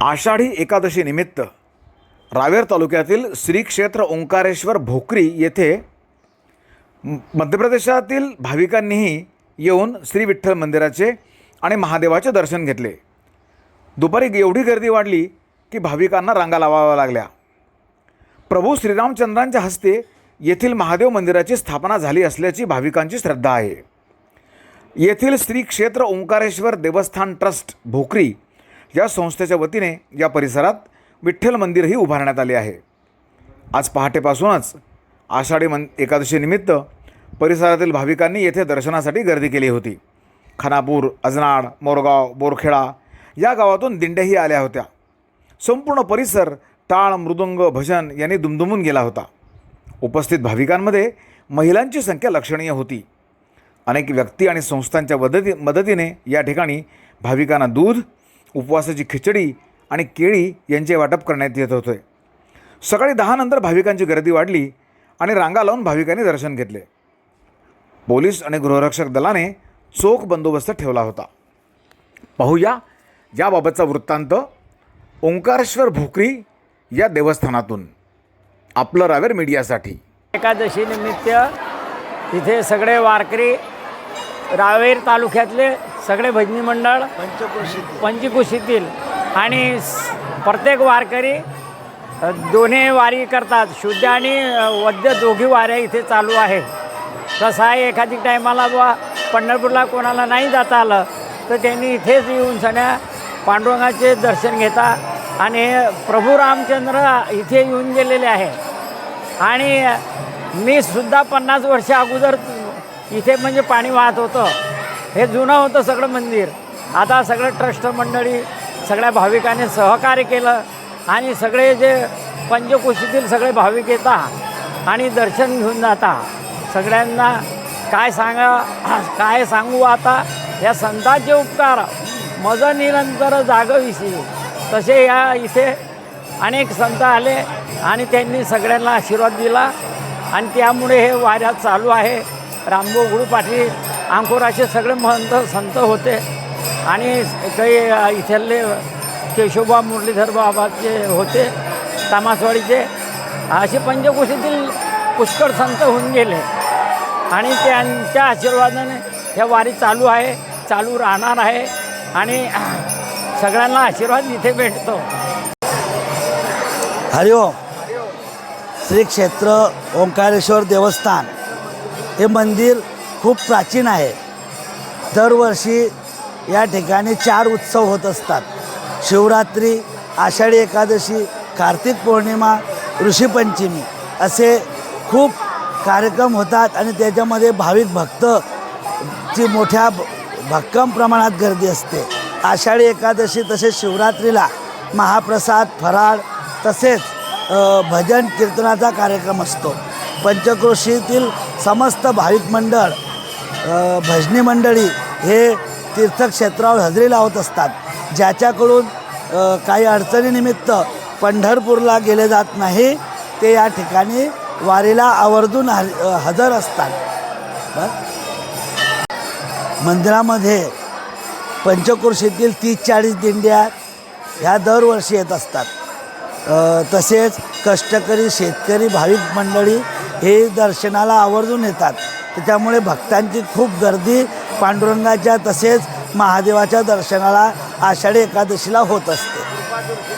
आषाढी एकादशीनिमित्त रावेर तालुक्यातील श्री क्षेत्र ओंकारेश्वर भोकरी येथे मध्य प्रदेशातील भाविकांनीही येऊन श्री विठ्ठल मंदिराचे आणि महादेवाचे दर्शन घेतले. दुपारी एवढी गर्दी वाढली की भाविकांना रांगा लावाव्या लागल्या. प्रभू श्रीरामचंद्रांच्या हस्ते येथील महादेव मंदिराची स्थापना झाली असल्याची भाविकांची श्रद्धा आहे. येथील श्री क्षेत्र ओंकारेश्वर देवस्थान ट्रस्ट भोकरी या संस्थेच्या वतीने या परिसरात विठ्ठल मंदिरही उभारण्यात आले आहे. आज पहाटेपासूनच आषाढी मन एकादशीनिमित्त परिसरातील भाविकांनी येथे दर्शनासाठी गर्दी केली होती. खानापूर अजनाड मोरगाव बोरखेडा या गावातून दिंड्याही आल्या होत्या. संपूर्ण परिसर टाळ मृदुंग भजन यांनी दुमदुमून गेला होता. उपस्थित भाविकांमध्ये महिलांची संख्या लक्षणीय होती. अनेक व्यक्ती आणि संस्थांच्या मदती मदतीने या ठिकाणी भाविकांना दूध उपवासाची खिचडी आणि केळी यांचे वाटप करण्यात येत होते. सकाळी दहानंतर भाविकांची गर्दी वाढली आणि रांगा लावून भाविकांनी दर्शन घेतले. पोलीस आणि गृहरक्षक दलाने चोख बंदोबस्त ठेवला होता. पाहूया याबाबतचा वृत्तांत ओंकारेश्वर भोकरी या देवस्थानातून. आपलं रावेर मीडियासाठी. एकादशी निमित्त इथे सगळे वारकरी रावेर तालुक्यातले सगळे भजनी मंडळ पंचकुशीतील. आणि स- प्रत्येक वारकरी दोन्ही वारी करतात. शुद्ध आणि वद्य दोघी वाऱ्या इथे चालू आहे कसं आहे एखादी टायमाला बुवा पंढरपूरला कोणाला नाही जाता आलं तर त्यांनी इथेच येऊन सण्या पांडुरंगाचे दर्शन घेता आणि प्रभू रामचंद्र इथे येऊन गेलेले आहे. आणि मी सुद्धा पन्नास वर्ष अगोदर इथे म्हणजे पाणी वाहत होतं. हे जुनं होतं सगळं मंदिर. आता सगळं ट्रस्ट मंडळी सगळ्या भाविकांनी सहकार्य केलं आणि सगळे जे पंचकोशीतील सगळे भाविक येतात आणि दर्शन घेऊन जाता. सगळ्यांना काय सांगा काय सांगू आता? या संतांचे उपकार. मज निरंतर जागविषयी तसे या इथे अनेक संत आले आणि त्यांनी सगळ्यांना आशीर्वाद दिला. आणि त्यामुळे हे वाऱ्यात चालू आहे. रामभाऊ गुरु पाटील अंकुराचे सगळे महंत संत होते. आणि काही इथले केशोबा मुरलीधर बाबाचे होते तामासवाडीचे. असे पंचकोशीतील पुष्कळ संत होऊन गेले. आणि त्यांच्या आशीर्वादाने ह्या वारी चालू आहे चालू राहणार आहे. आणि सगळ्यांना आशीर्वाद इथे भेटतो. हरिओम श्री क्षेत्र ओंकारेश्वर देवस्थान. हे मंदिर खूप प्राचीन आहे. दरवर्षी या ठिकाणी चार उत्सव होत असतात. शिवरात्री आषाढी एकादशी कार्तिक पौर्णिमा ऋषीपंचमी असे खूप कार्यक्रम होतात आणि त्याच्यामध्ये भाविक भक्त ची मोठ्या भ- भक्कम प्रमाणात गर्दी असते. आषाढी एकादशी तसेच शिवरात्रीला महाप्रसाद फराळ तसेच भजन कीर्तनाचा कार्यक्रम असतो. पंचक्रोशीतील समस्त भाविक मंडळ भजनी मंडळी हे तीर्थक्षेत्रावर हजेरी लावत असतात. ज्याच्याकडून काही अडचणीनिमित्त पंढरपूरला गेले जात नाही ते या ठिकाणी वारीला आवर्जून ह हजर असतात. मंदिरामध्ये पंचक्रोशीतील तीस चाळीस दिंड्या ह्या दरवर्षी येत असतात. तसेच कष्टकरी शेतकरी भाविक मंडळी हे दर्शनाला आवर्जून येतात. त्याच्यामुळे भक्तांची खूप गर्दी पांडुरंगाच्या तसेच महादेवाच्या दर्शनाला आषाढी एकादशीला होत असते.